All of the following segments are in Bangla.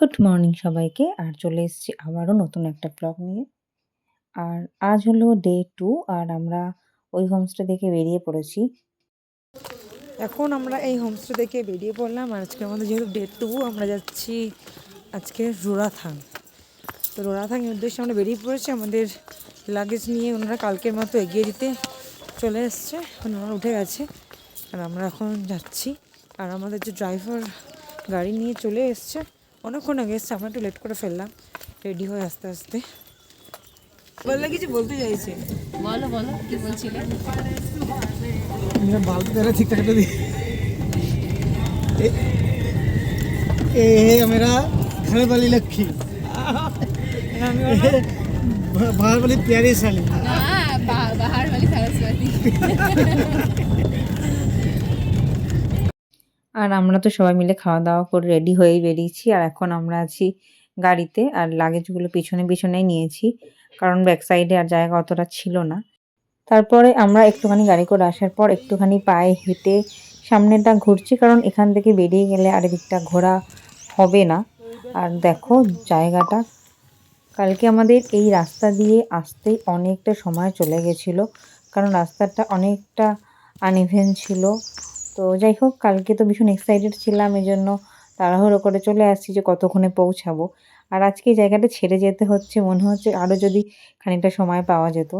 গুড মর্নিং সবাইকে। আর চলে এসেছি আবারও নতুন একটা ব্লগ নিয়ে। আর আজ হলো ডে টু আর আমরা ওই হোমস্টে থেকে বেরিয়ে পড়েছি। এখন আমরা এই হোমস্টে থেকে বেরিয়ে পড়লাম। আর আজকে আমাদের যেহেতু ডে টু আমরা যাচ্ছি আজকে রোরাথাং তো রোরাথাংয়ের উদ্দেশ্যে আমরা বেরিয়ে পড়েছি। আমাদের লাগেজ নিয়ে ওনারা কালকের মতো এগিয়ে দিতে চলে এসছে। ওনারা উঠে গেছে। আর আমরা এখন যাচ্ছি। আর আমাদের যে ড্রাইভার গাড়ি নিয়ে চলে এসছে অনেকক্ষণ আগে এসছে আমরা একটু লেট করে ফেললাম রেডি হয়ে আস্তে আস্তে বললে কিছু বলতে চাইছে বলো বলো কি বলছিলে मेरा बाल तो तेरा ठीक ठाक दी ए है मेरा घर वाली लक्की ब- बाहर वाली प्यारी साली हाँ बा- बाहर वाली सरस्वती আর আমরা তো সবাই মিলে খাওয়া দাওয়া করে রেডি হয়েই বেরিয়েছি। আর এখন আমরা আছি গাড়িতে আর লাগেজগুলো পিছনে পিছনেই নিয়েছি। কারণ ব্যাক সাইডে আর জায়গা অতটা ছিল না। তারপরে আমরা একটুখানি গাড়ি করে আসার পর একটুখানি পায়ে হেঁটে সামনেটা ঘুরছি। কারণ এখান থেকে বেরিয়ে গেলে আর এদিকটা ঘোরা হবে না। আর দেখো জায়গাটা। কালকে আমাদের এই রাস্তা দিয়ে আসতেই অনেকটা সময় চলে গেছিল। কারণ রাস্তাটা অনেকটা আনইভেন ছিল। তো যাই হোক, কালকে তো ভীষণ এক্সাইটেড ছিলাম এই জন্য তাড়াহুড়ো করে চলে আসছি যে কতক্ষণে পৌঁছাবো। আর আজকে জায়গাটা ছেড়ে যেতে হচ্ছে, মনে হচ্ছে আরও যদি খানিকটা সময় পাওয়া যেত।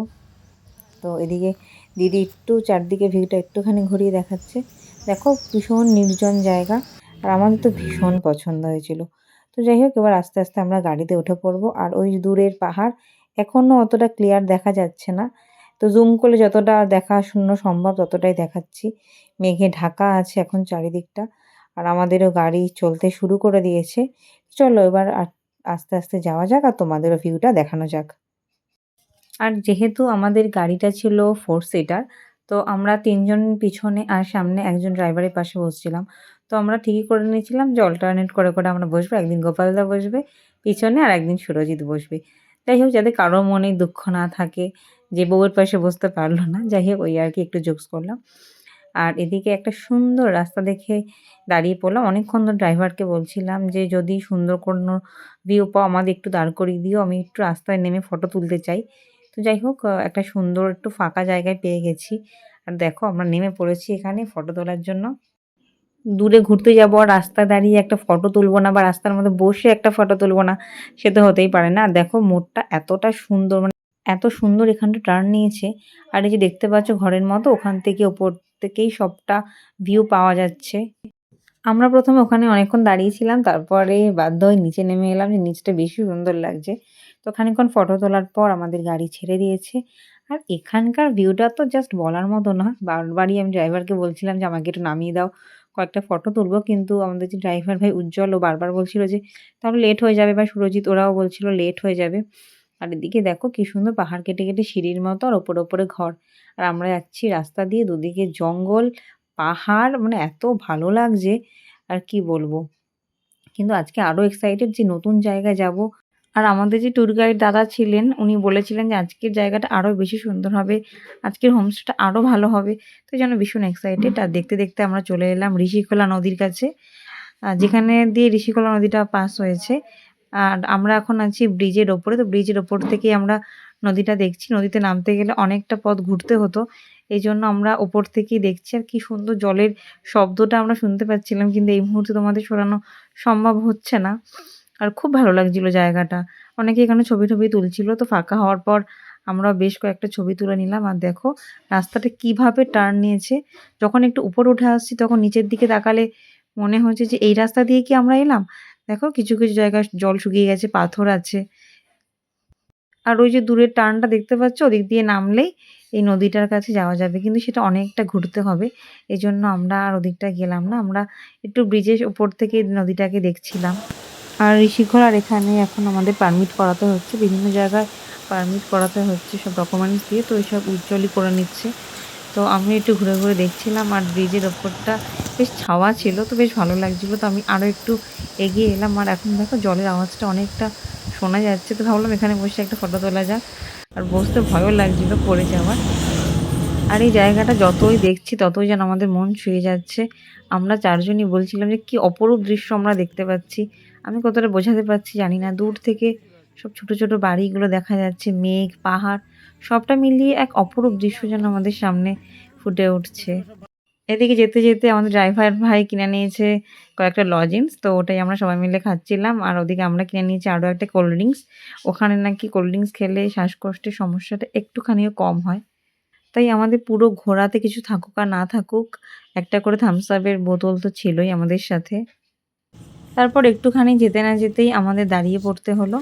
তো এদিকে দিদি একটু চারদিকে ভিউটা একটুখানি ঘুরিয়ে দেখাচ্ছে। দেখো, ভীষণ নির্জন জায়গা, আর আমাদের তো ভীষণ পছন্দ হয়েছিল। তো যাই হোক, এবার আস্তে আস্তে আমরা গাড়িতে উঠে পড়ব। আর ওই দূরের পাহাড় এখনও অতটা ক্লিয়ার দেখা যাচ্ছে না। তো জুম করলে যতটা দেখা শূন্য সম্ভব, ততটাই দেখাচ্ছি। মেঘে ঢাকা আছে এখন চারিদিকটা, আর আমাদেরও গাড়ি চলতে শুরু করে দিয়েছে। চলো এবার আস্তে আস্তে যাওয়া যাক আর তোমাদেরও ভিউটা দেখানো যাক। আর যেহেতু আমাদের গাড়িটা ছিল ফোর সিটার তো আমরা তিনজন পিছনে আর সামনে একজন ড্রাইভারের পাশে বসছিলাম। তো আমরা ঠিকই করে নিয়েছিলাম যে অল্টারনেট করে করে আমরা বসবো, একদিন গোপালদা বসবে পিছনে আর একদিন সুরজিৎ বসবে। যাই হোক যাতে কারোর মনে দুঃখ না থাকে, যে বউয়ের পাশে বসতে পারল না যাই হোক ওই আর কি একটু জোকস করলাম। আর এদিকে একটা সুন্দর রাস্তা দেখে দাঁড়িয়ে পড়লাম। অনেকক্ষণ ধরে ড্রাইভারকে বলছিলাম যে, যদি সুন্দর কোনো ভিউ পাও, আমাদের একটু দাঁড় করিয়ে দিও, আমি একটু রাস্তায় নেমে ফটো তুলতে চাই। তো যাই হোক একটা সুন্দর একটু ফাঁকা জায়গায় পেয়ে গেছি। আর দেখো, আমরা নেমে পড়েছি এখানে ফটো তোলার জন্য। দূরে ঘুরতে যাব আর রাস্তা দাঁড়িয়ে একটা ফটো তুলবো না বা রাস্তার মধ্যে বসে একটা ফটো তুলবো না, সে তো হতেই পারে না। দেখো, মোড়টা এতটা সুন্দর মানে এত সুন্দর এখানটা টার্ন নিয়েছে। আর এই যে দেখতে পাচ্ছ ঘরের মতো, ওখান থেকে ওপর থেকেই সবটা ভিউ পাওয়া যাচ্ছে। আমরা প্রথমে ওখানে অনেকক্ষণ দাঁড়িয়েছিলাম, তারপরে বাধ্য হয়ে নিচে নেমে এলাম যে নিচটা বেশি সুন্দর লাগছে। তো খানিকক্ষণ ফটো তোলার পর আমাদের গাড়ি ছেড়ে দিয়েছে। আর এখানকার ভিউটা তো জাস্ট বলার মতো না। বারবারই আমি ড্রাইভারকে বলছিলাম যে, আমাকে একটু নামিয়ে দাও। কয়েকটা ফটো তুলবো, কিন্তু আমাদের যে ড্রাইভার ভাই উজ্জ্বল, ও বারবার বলছিল যে, তাহলে লেট হয়ে যাবে বা সুরজিৎ, ওরাও বলছিল লেট হয়ে যাবে। আর এদিকে দেখো কি সুন্দর পাহাড় কেটে কেটে সিঁড়ির মতো আর ওপরে ওপরে ঘর। আর আমরা যাচ্ছি রাস্তা দিয়ে দুদিকে জঙ্গল, পাহাড় মানে এত ভালো লাগছে, আর কি বলব। কিন্তু আজকে আরও এক্সাইটেড যে নতুন জায়গায় যাব আর আমাদের যে ট্যুর গাইড দাদা ছিলেন, উনি বলেছিলেন যে আজকের জায়গাটা আরও বেশি সুন্দর হবে, আজকের হোমস্টেটা আরও ভালো হবে। তো যেন ভীষণ এক্সাইটেড আর দেখতে দেখতে আমরা চলে এলাম ঋষিখোলা নদীর কাছে যেখানে দিয়ে ঋষিখোলা নদীটা পাস হয়েছে। আর আমরা এখন আছি ব্রিজের ওপরে, তো ব্রিজের ওপর থেকে আমরা নদীটা দেখছি। নদীতে নামতে গেলে অনেকটা পথ ঘুরতে হতো এই জন্য আমরা ওপর থেকেই দেখছি। আর কি সুন্দর জলের শব্দটা আমরা শুনতে পাচ্ছিলাম, কিন্তু এই মুহূর্তে তোমাদের শোনানো সম্ভব হচ্ছে না। আর খুব ভালো লাগছিল জায়গাটা। অনেকে এখানে ছবি টবি তুলছিল, তো ফাঁকা হওয়ার পর আমরা বেশ কয়েকটা ছবি তুলে নিলাম। আর দেখো রাস্তাটা কীভাবে টার্ন নিয়েছে। যখন একটু উপরে উঠে আসছি, তখন নিচের দিকে তাকালে মনে হচ্ছে যে, এই রাস্তা দিয়ে কি আমরা এলাম? দেখো কিছু কিছু জায়গায় জল শুকিয়ে গেছে, পাথর আছে। আর ওই যে দূরের টার্নটা দেখতে পাচ্ছ, ওদিক দিয়ে নামলেই এই নদীটার কাছে যাওয়া যাবে। কিন্তু সেটা অনেকটা ঘুরতে হবে। এই জন্য আমরা আর ওদিকটা গেলাম না। আমরা একটু ব্রিজের ওপর থেকে নদীটাকে দেখছিলাম। আর ঋষিখোলার এখানে এখন আমাদের পারমিট করাতে হচ্ছে, বিভিন্ন জায়গায় পারমিট করাতে হচ্ছে সব ডকুমেন্টস দিয়ে, তো এইসব উজ্জ্বলই করে নিচ্ছে। তো আমি একটু ঘুরে ঘুরে দেখছিলাম আর ব্রিজের ওপরটা বেশ ছাওয়া ছিল, তো বেশ ভালো লাগছিল। তো আমি আরও একটু এগিয়ে এলাম আর এখন দেখো জলের আওয়াজটা অনেকটা শোনা যাচ্ছে। তো ভাবলাম এখানে বসে একটা ফটো তোলা যাক। আর বসতে ভয়ও লাগছিল পড়ে যাওয়ার। আর এই জায়গাটা যতই দেখছি ততই যেন আমাদের মন ছুঁয়ে যাচ্ছে। আমরা চারজনই বলছিলাম যে কি অপরূপ দৃশ্য আমরা দেখতে পাচ্ছি। আমি কতটা বোঝাতে পারছি জানি না। দূর থেকে সব ছোট ছোট বাড়িগুলো দেখা যাচ্ছে, মেঘ, পাহাড়, সবটা মিলিয়ে এক অপরূপ দৃশ্য যেন আমাদের সামনে ফুটে উঠছে। এদিকে যেতে যেতে আমাদের ড্রাইভার ভাই কিনে নিয়েছে কয়েকটা লজেন্স তো ওটাই আমরা সবাই মিলে খাচ্ছিলাম। আর ওদিকে আমরা কিনে নিয়েছি আরও একটা কোল্ড ড্রিঙ্কস ওখানে নাকি কোল্ড ড্রিঙ্কস খেলে শ্বাসকষ্টের সমস্যাটা একটুখানিও কম হয়। তাই আমাদের পুরো ঘোরাতে কিছু থাকুক আর না থাকুক, একটা করে থামস আপের বোতল তো ছিলই আমাদের সাথে। তারপর একটুখানি যেতে না যেতেই আমাদের দাঁড়িয়ে পড়তে হলো।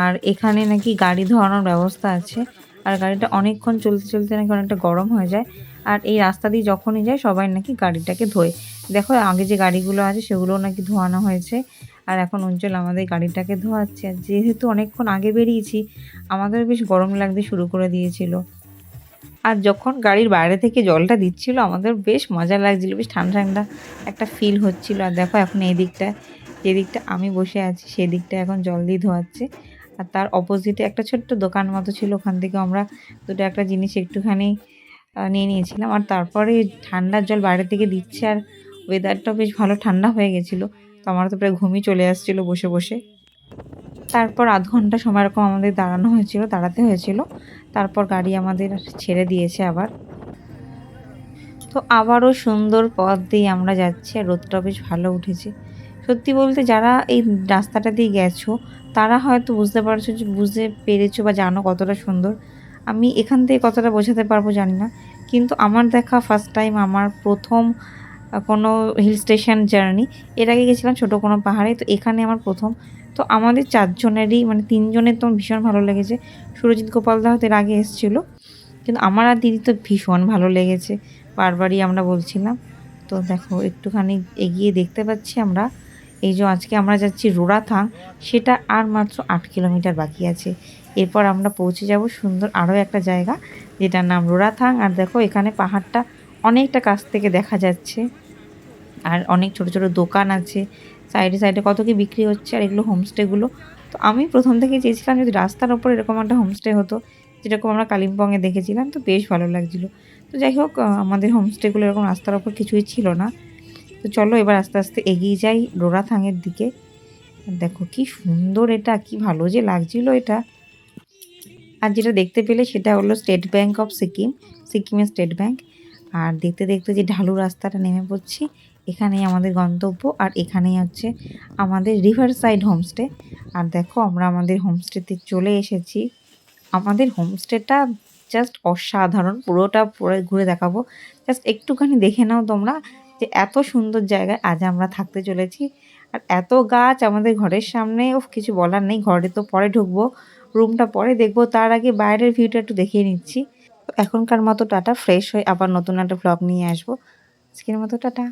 আর এখানে নাকি গাড়ি ধোয়ানোর ব্যবস্থা আছে। আর গাড়িটা অনেকক্ষণ চলতে চলতে নাকি অনেকটা গরম হয়ে যায়। আর এই রাস্তা দিয়ে যখনই যায়, সবাই নাকি গাড়িটাকে ধোয়। দেখো, আগে যে গাড়িগুলো আছে, সেগুলোও নাকি ধোয়ানো হয়েছে। আর এখন উজ্জ্বল আমাদের গাড়িটাকে ধোয়াচ্ছে। আর যেহেতু অনেকক্ষণ আগে বেরিয়েছি, আমাদের বেশ গরম লাগতে শুরু করে দিয়েছিল। আর যখন গাড়ির বাইরে থেকে জলটা দিচ্ছিল, আমাদের বেশ মজা লাগছিল, বেশ ঠান্ডা ঠান্ডা একটা ফিল হচ্ছিল। আর দেখো এখন এই দিকটা, যে দিকটা আমি বসে আছি, সেই দিকটা এখন জল দিয়ে ধোয়াচ্ছে। আর তার অপোজিটে একটা ছোট্ট দোকান মতো ছিল, ওখান থেকে আমরা দুটো একটা জিনিস একটুখানি নিয়ে নিয়েছিলাম। আর তারপরে ঠান্ডার জল বাইরে থেকে দিচ্ছে, আর ওয়েদারটা বেশ ভালো ঠান্ডা হয়ে গেছিল। তো আমার তো প্রায় ঘুমই চলে আসছিল বসে বসে। তারপর আধ ঘণ্টা সময় এরকম আমাদের দাঁড়ানো হয়েছিল, দাঁড়াতে হয়েছিল। তারপর গাড়ি আমাদের ছেড়ে দিয়েছে আবার। তো আবারও সুন্দর পথ দিয়ে আমরা যাচ্ছি আর রোদটা বেশ ভালো উঠেছে। সত্যি বলতে যারা এই রাস্তাটা দিয়ে গেছো, তারা হয়তো বুঝতে পারছ যে বুঝতে পেরেছ বা জানো কতটা সুন্দর। আমি এখান থেকে কতটা বোঝাতে পারব জানি না। কিন্তু আমার দেখা ফার্স্ট টাইম আমার প্রথম কোনো হিল স্টেশন জার্নি এর আগে গেছিলাম ছোটো কোনো পাহাড়ে, তো এখানে আমার প্রথম। তো আমাদের চারজনেরই মানে তিনজনের তো ভীষণ ভালো লেগেছে। সুরজিৎ গোপালদা হয়তো এর আগে এসেছিল। কিন্তু আমার আর দিদি তো ভীষণ ভালো লেগেছে। বারবারই আমরা বলছিলাম। তো দেখো, একটুখানি এগিয়ে দেখতে পাচ্ছি আমরা। এই যে আজকে আমরা যাচ্ছি রোড়াথাং, সেটা আর মাত্র আট কিলোমিটার বাকি আছে। এরপর আমরা পৌঁছে যাব সুন্দর আরও একটা জায়গা, যেটার নাম রোড়াথাং। আর দেখো, এখানে পাহাড়টা অনেকটা কাছ থেকে দেখা যাচ্ছে। আর অনেক ছোট ছোট দোকান আছে সাইডে সাইডে কত কি বিক্রি হচ্ছে আর এগুলো হোমস্টেগুলো তো আমি প্রথম থেকে চেয়েছিলাম যদি রাস্তার ওপর এরকম একটা হোমস্টে হতো, যেরকম আমরা কালিম্পংয়ে দেখেছিলাম, তো বেশ ভালো লাগছিল। তো যাই হোক আমাদের হোমস্টেগুলো এরকম রাস্তার ওপর কিছুই ছিল না। তো চলো এবার আস্তে আস্তে এগিয়ে যাই রোরাথাঙের দিকে। দেখো কি সুন্দর এটা, কি ভালো যে লাগছিল এটা। আর যেটা দেখতে পেলে সেটা হলো স্টেট ব্যাংক অফ সিকিম সিকিমের স্টেট ব্যাংক আর দেখতে দেখতে যে ঢালু রাস্তাটা নেমে পড়ছি এখানেই আমাদের গন্তব্য আর এখানেই হচ্ছে আমাদের রিভার সাইড হোমস্টে আর দেখো, আমরা আমাদের হোমস্টেতে চলে এসেছি। আমাদের হোমস্টেটা জাস্ট অসাধারণ, পুরোটা পুরো ঘুরে দেখাবো। জাস্ট একটুখানি দেখে নাও তোমরা যে এত সুন্দর জায়গায় আজ আমরা থাকতে চলেছি। আর এত গাছ আমাদের ঘরের সামনে ও কিছু বলার নেই, ঘরে তো পরে ঢুকবো রুমটা পরে দেখব, তার আগে বাইরের ভিউটা একটু দেখিয়ে নিচ্ছি। এখনকার মতো টাটা ফ্রেশ হয়ে আবার নতুন একটা ব্লগ নিয়ে আসব। আজকের মতো টাটা।